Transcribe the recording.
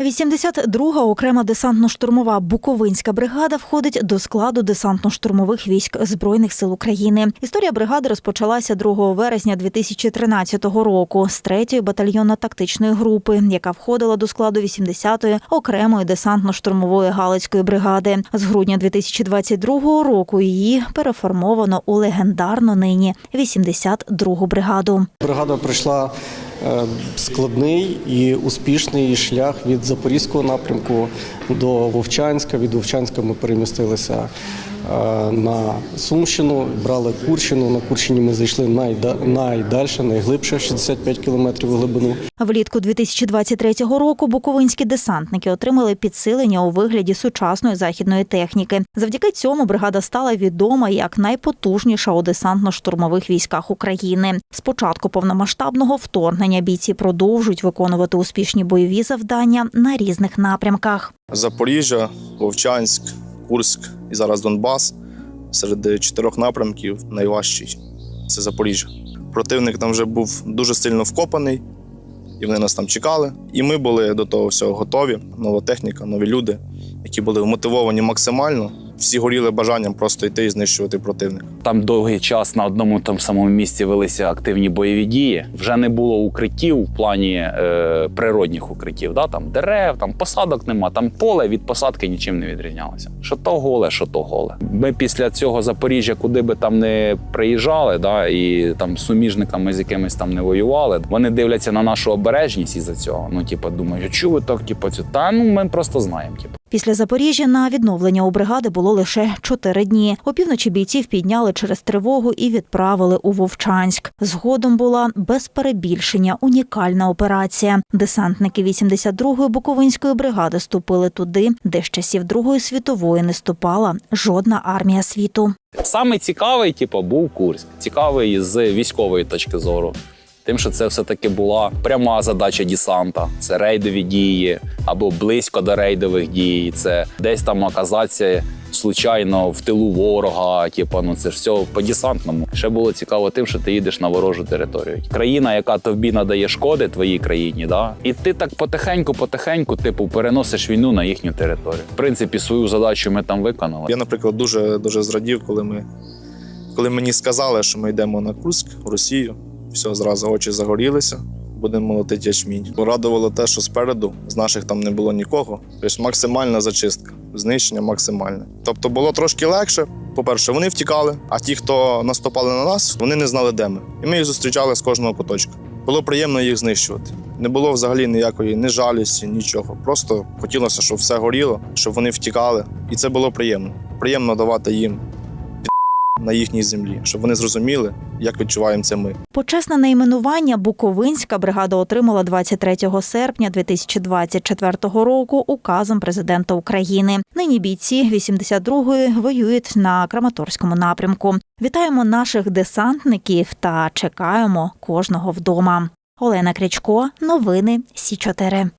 82-га окрема десантно-штурмова Буковинська бригада входить до складу десантно-штурмових військ Збройних сил України. Історія бригади розпочалася 2 вересня 2013 року з 3-ї батальйонно-тактичної групи, яка входила до складу 80-ї окремої десантно-штурмової Галицької бригади. З грудня 2022 року її переформовано у легендарну нині 82-гу бригаду. Бригада пройшла е, складний і успішний шлях від Запорізького напрямку до Вовчанська. Від Вовчанська ми перемістилися е, на Сумщину, брали Курщину. На Курщині ми зайшли найда- найдальше, найглибше 65 кілометрів у глибину. Влітку 2023 року буковинські десантники отримали підсилення у вигляді сучасної західної техніки. Завдяки цьому бригада стала відома як найпотужніша у десантно-штурмових військах України. З початку повномасштабного вторгнення бійці продовжують виконувати успішні бойові завдання на різних напрямках. Запоріжжя, Вовчанськ, Курськ і зараз Донбас. Серед чотирьох напрямків найважчий це Запоріжжя. Противник там вже був дуже сильно вкопаний, і вони нас там чекали. І ми були до того всього готові. Нова техніка, нові люди, які були вмотивовані максимально. Всі горіли бажанням просто йти і знищувати противника. Там довгий час на одному тому самому місці велися активні бойові дії. Вже не було укриттів в плані е, природних укриттів. Да? Там дерев, там посадок нема, там поле від посадки нічим не відрізнялося. Що то голе, що то голе. Ми після цього Запоріжжя, куди би там не приїжджали, да, і там суміжниками з якимись там не воювали. Вони дивляться на нашу обережність із-за цього. Ну, типу, думають, чого ви так, типу, це? Та ну ми просто знаємо. Типу. Після Запоріжжя на відновлення у бригади було лише чотири дні. Опівночі бійців підняли через тривогу і відправили у Вовчанськ. Згодом була без перебільшення унікальна операція. Десантники 82-ї Буковинської бригади ступили туди, де з часів Другої світової не ступала жодна армія світу. Саме цікавий, типу, був Курськ. Цікавий з військової точки зору. Тим, що це все-таки була пряма задача десанта. Це рейдові дії або близько до рейдових дій. Це десь там оказатися случайно в тилу ворога. Типу, ну це ж все по десантному. Ще було цікаво тим, що ти їдеш на ворожу територію. Країна, яка тобі надає шкоди твоїй країні, да? і ти так потихеньку, потихеньку, типу, переносиш війну на їхню територію. В принципі, свою задачу ми там виконали. Я, наприклад, дуже дуже зрадів, коли ми коли мені сказали, що ми йдемо на Курськ, в Росію. Все, зразу очі загорілися. Будемо молотити ячмінь. Радувало те, що спереду з наших там не було нікого. Тобто максимальна зачистка, знищення максимальне. Тобто було трошки легше. По-перше, вони втікали, а ті, хто наступали на нас, вони не знали, де ми. І ми їх зустрічали з кожного куточка. Було приємно їх знищувати. Не було взагалі ніякої ні жалісті, нічого. Просто хотілося, щоб все горіло, щоб вони втікали. І це було приємно. Приємно давати їм на їхній землі, щоб вони зрозуміли, як відчуваємо це ми. Почесне найменування Буковинська бригада отримала 23 серпня 2024 року указом президента України. Нині бійці 82-ї воюють на Краматорському напрямку. Вітаємо наших десантників та чекаємо кожного вдома. Олена Крячко, новини Сі 4